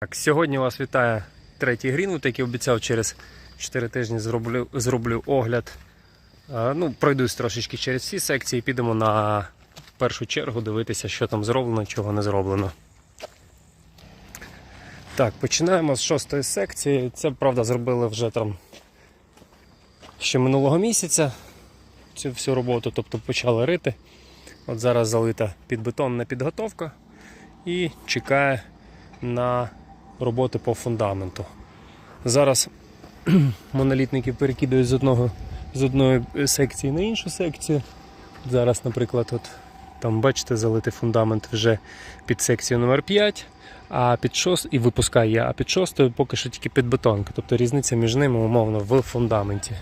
Так, сьогодні вас вітає третій Грінвуд, який обіцяв через 4 тижні зроблю, зроблю огляд. Е, Ну, пройдусь трошечки через всі секції, підемо на першу чергу дивитися, що там зроблено, чого не зроблено. Так, починаємо з шостої секції. Це, правда, зробили вже там ще минулого місяця цю всю роботу, тобто почали рити. От зараз залита підбетонна підготовка і чекає на роботи по фундаменту. Зараз монолітники перекидають з одного з одної секції на іншу секцію. Зараз, наприклад, от там бачите, залитий фундамент вже під секцію номер 5 а під 6 і випускає а під 6 поки що тільки під бетонка. Тобто різниця між ними умовно в фундаменті.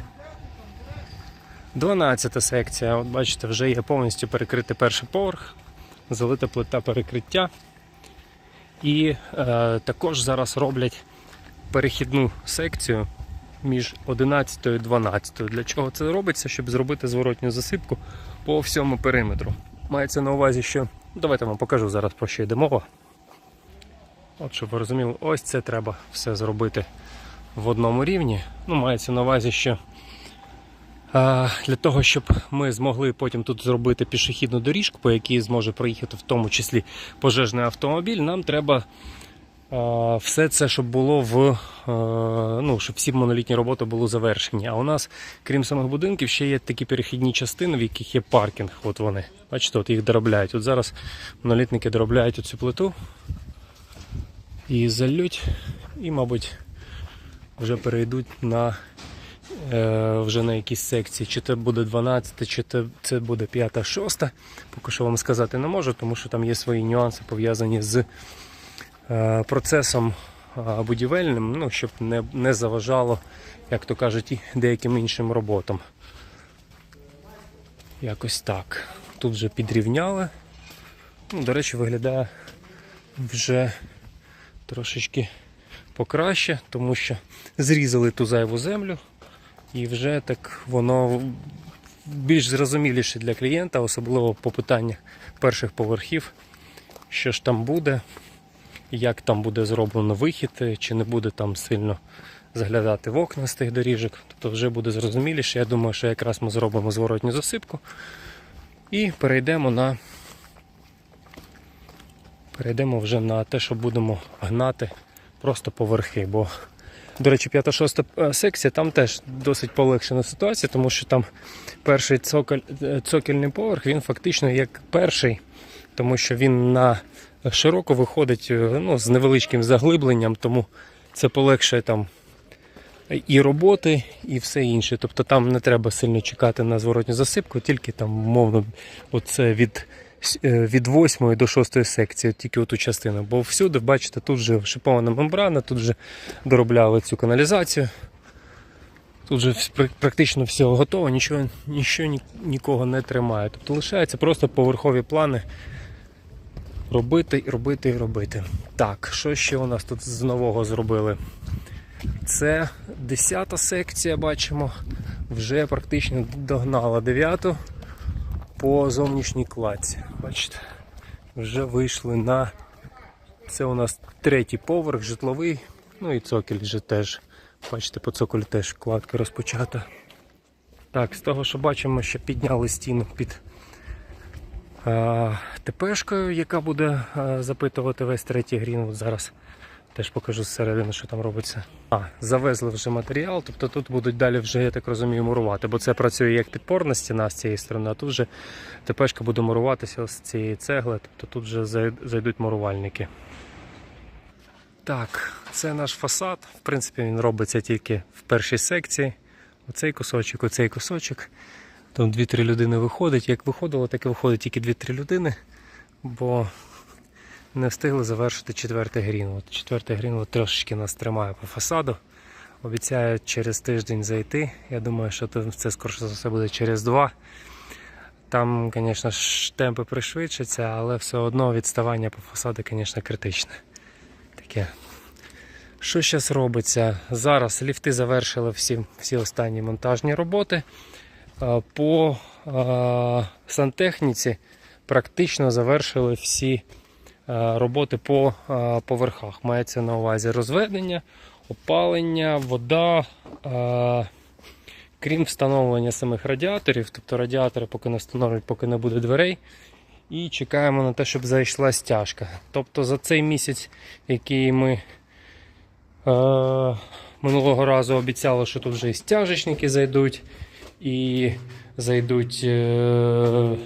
12 секція, от бачите, вже є повністю перекритий перший поверх, залита плита перекриття. І е, також зараз роблять перехідну секцію між 11 і 12. Для чого це робиться? Щоб зробити зворотню засипку по всьому периметру. Мається на увазі, що. Давайте вам покажу зараз про що йде мова. От, щоб ви розуміли, ось це треба все зробити в одному рівні. Ну, мається на увазі, що Для того, щоб ми змогли потім тут зробити пішохідну доріжку, по якій зможе проїхати в тому числі пожежний автомобіль, нам треба все це, щоб було в ну, щоб всі монолітні роботи були завершені. А у нас, крім самих будинків, ще є такі перехідні частини, в яких є паркінг. От вони. Бачите, от їх доробляють. От зараз монолітники доробляють оцю плиту і залють, і, мабуть, вже перейдуть на вже на якісь секції, чи це буде 12, чи це- буде 5, 6. Поки що вам сказати не можу, тому що там є свої нюанси пов'язані з е, процесом е, будівельним, ну, щоб не, не заважало, як то кажуть, деяким іншим роботам. Якось так. Тут вже підрівняли. Ну, до речі, виглядає вже трошечки покраще, тому що зрізали ту зайву землю, і вже так воно більш зрозуміліше для клієнта, особливо по питаннях перших поверхів, що ж там буде, як там буде зроблено вихід, чи не буде там сильно заглядати в окна з тих доріжок. Тобто вже буде зрозуміліше. Я думаю, що якраз ми зробимо зворотню засипку і перейдемо на перейдемо вже на те, що будемо гнати просто поверхи. Бо до речі, 5-6 секція, там теж досить полегшена ситуація, тому що там перший цоколь, е, цокольний поверх, він фактично як перший, тому що він на широко виходить е, ну, з невеличким заглибленням, тому це полегшує там і роботи, і все інше. Тобто там не треба сильно чекати на зворотню засипку, тільки там, мовно, оце від, е, від 8 до 6 секції, тільки оту частину. Бо всюди, бачите, тут вже шипована мембрана, тут вже доробляли цю каналізацію. Тут вже практично все готово, нічого, нічого нікого не тримає. Тобто лишається просто поверхові плани робити, робити і робити. Так, що ще у нас тут з нового зробили? Це 10 секція, бачимо, вже практично догнала 9 по зовнішній кладці. Бачите, вже вийшли на. Це у нас третій поверх, житловий, ну і цокіль вже теж. Бачите, по цоколю теж кладка розпочата. Так, з того, що бачимо, що підняли стіну під ТПшкою, яка буде е, запитувати весь третій Грінвуд. Зараз теж покажу зсередини, що там робиться. А, завезли вже матеріал, тобто тут будуть далі вже, я так розумію, мурувати, бо це працює як підпорна стіна з цієї сторони, а тут вже ТПшка буде муруватися з цієї цегли, тобто тут вже зайдуть мурувальники. Так, це наш фасад. В принципі, він робиться тільки в першій секції. Оцей кусочок, оцей кусочок. Там 2-3 людини виходить. Як виходило, так і виходить тільки 2-3 людини, бо не встигли завершити четвертий грінвуд. Четвертий грінвуд трошечки нас тримає по фасаду. Обіцяють через тиждень зайти. Я думаю, що це скоріше за все буде через два. Там, звісно ж, темпи пришвидшаться, але все одно відставання по фасаду, звісно, критичне. Таке. Що зараз робиться? Зараз ліфти завершили всі, всі останні монтажні роботи. Е, По е, сантехніці практично завершили всі роботи по е, поверхах. Мається на увазі розведення, опалення, вода. е, Крім встановлення самих радіаторів, тобто радіатори поки не встановлюють, поки не буде дверей. І чекаємо на те, щоб зайшла стяжка. Тобто за цей місяць, який ми е, минулого разу обіцяли, що тут вже і стяжечники зайдуть, і зайдуть е,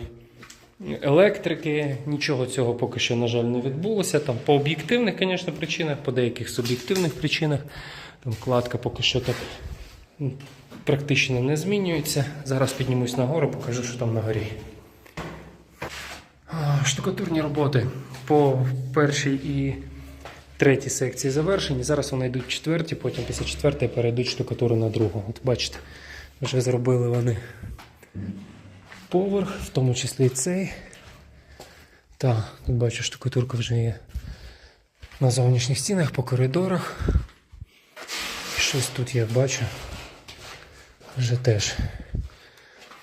електрики. Нічого цього поки що, на жаль, не відбулося. Там по об'єктивних, звісно, причинах, по деяких суб'єктивних причинах. Там кладка поки що так практично не змінюється. Зараз піднімусь нагору, покажу, що там на горі. Штукатурні роботи по першій і третій секції завершені. Зараз вони йдуть четверті, потім після четвертої перейдуть штукатуру на другу. От бачите, вже зробили вони поверх, в тому числі і цей. Так, тут бачу, штукатурка вже є на зовнішніх стінах, по коридорах. Щось тут я бачу. Вже теж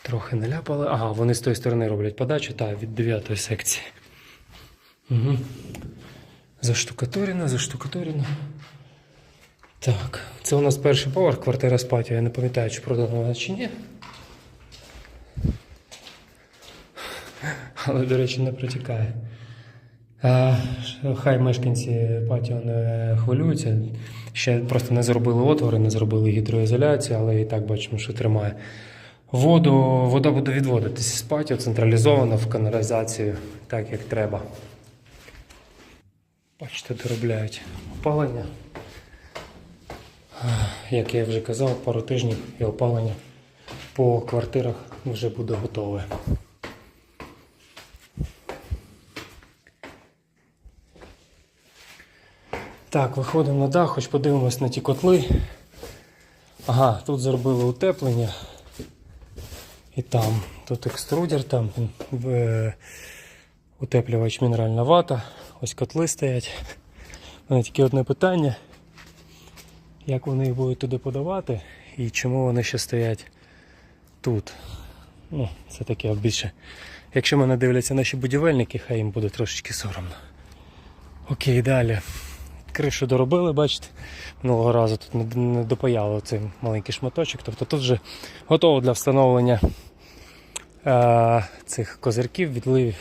трохи наляпали. Ага, вони з тої сторони роблять подачу, так, від 9 секції. Угу. Заштукатурено, заштукатурено. Так, це у нас перший поверх, квартира з. Я не пам'ятаю, чи продана вона чи ні. Але, до речі, не протікає. Хай мешканці патіо не хвилюються. Ще просто не зробили отвори, не зробили гідроізоляцію, але і так бачимо, що тримає. Воду, вода буде відводитися з патіо централізовано в каналізацію, так як треба. Бачите, доробляють опалення. Як я вже казав, пару тижнів і опалення по квартирах вже буде готове. Так, виходимо на дах, хоч подивимось на ті котли. Ага, тут зробили утеплення. І там, тут екструдер, там е, утеплювач мінеральна вата. Ось котли стоять. У мене тільки одне питання. Як вони їх будуть туди подавати і чому вони ще стоять тут? Ну, це таке більше. Якщо мене дивляться наші будівельники, хай їм буде трошечки соромно. Окей, далі. Кришу доробили, бачите, минулого разу тут не- допаяли цей маленький шматочок. Тобто тут вже готово для встановлення е, цих козирків, відливів.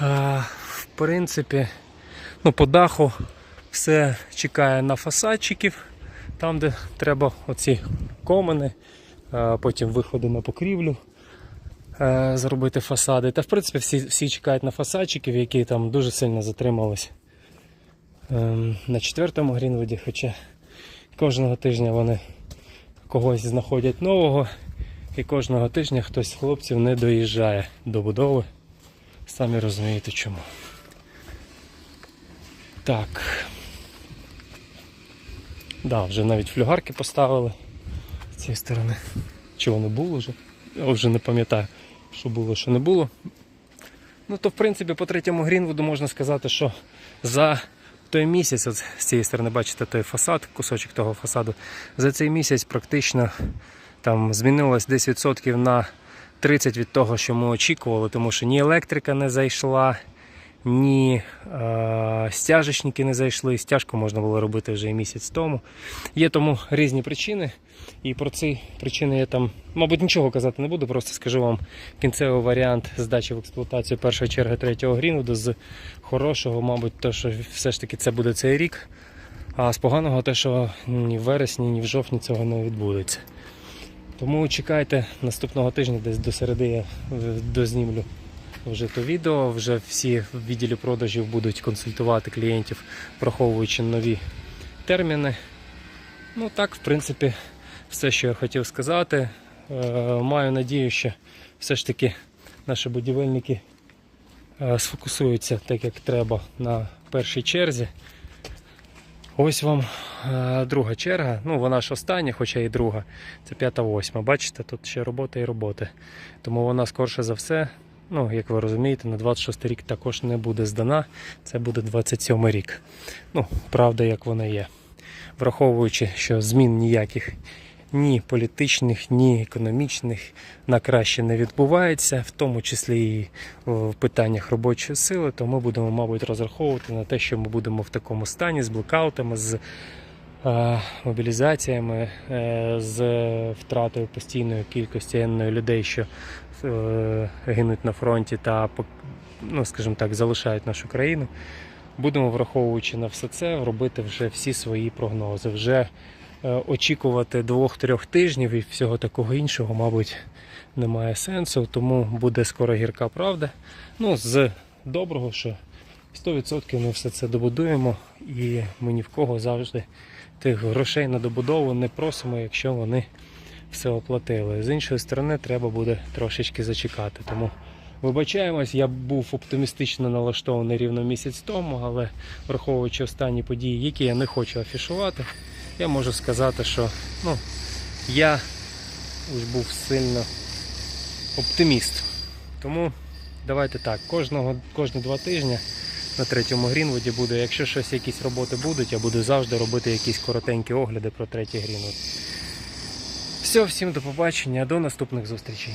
Е, в принципі, ну, по даху все чекає на фасадчиків, там, де треба оці комини, е, потім виходи на покрівлю зробити фасади. Та в принципі всі, всі чекають на фасадчиків, які там дуже сильно затримались на четвертому Грінвуді, хоча кожного тижня вони когось знаходять нового, і кожного тижня хтось з хлопців не доїжджає до будови. Самі розумієте чому. Так. Да, вже навіть флюгарки поставили з цієї сторони. Чи воно було вже? Я вже не пам'ятаю, що було, що не було. Ну то в принципі по третьому Грінвуду можна сказати, що за той місяць, от з цієї сторони, бачите, той фасад, кусочок того фасаду, за цей місяць практично там змінилось десь відсотків на 30 від того, що ми очікували, тому що ні електрика не зайшла, ні е, стяжечники не зайшли. Стяжку можна було робити вже і місяць тому. Є тому різні причини, і про ці причини я там, мабуть, нічого казати не буду, просто скажу вам кінцевий варіант здачі в експлуатацію першої черги третього Грінвуду з хорошого, мабуть, те, що все ж таки це буде цей рік. А з поганого те, що ні в вересні, ні в жовтні цього не відбудеться. Тому чекайте наступного тижня, десь до середи я е, дознімлю вже то відео. Вже всі в відділі продажів будуть консультувати клієнтів, враховуючи нові терміни. Ну так, в принципі, все, що я хотів сказати. Е, Маю надію, що все ж таки наші будівельники е, сфокусуються так, як треба на першій черзі. Ось вам е, друга черга. Ну, вона ж остання, хоча і друга. Це п'ята восьма. Бачите, тут ще робота і роботи. Тому вона скорше за все, ну, як ви розумієте, на 26 рік також не буде здана. Це буде 27 рік. Ну, правда, як вона є. Враховуючи, що змін ніяких ні політичних, ні економічних на краще не відбувається, в тому числі і в питаннях робочої сили, то ми будемо, мабуть, розраховувати на те, що ми будемо в такому стані з блокаутами, з мобілізаціями, е, з втратою постійної кількості енної людей, що е, гинуть на фронті та ну, скажімо так, залишають нашу країну. Будемо, враховуючи на все це, робити вже всі свої прогнози. Вже е, очікувати двох-трьох тижнів і всього такого іншого, мабуть, немає сенсу, тому буде скоро гірка правда. Ну, з доброго, що 100% ми все це добудуємо, і ми ні в кого завжди тих грошей на добудову не просимо, якщо вони все оплатили. З іншої сторони, треба буде трошечки зачекати. Тому вибачаємось, я був оптимістично налаштований рівно місяць тому, але враховуючи останні події, які я не хочу афішувати, я можу сказати, що ну, я уж був сильно оптиміст. Тому давайте так, кожного, кожні два тижні на третьому Грінвуді буде, якщо щось, якісь роботи будуть, я буду завжди робити якісь коротенькі огляди про третій Грінвуд. Все, всім до побачення, до наступних зустрічей.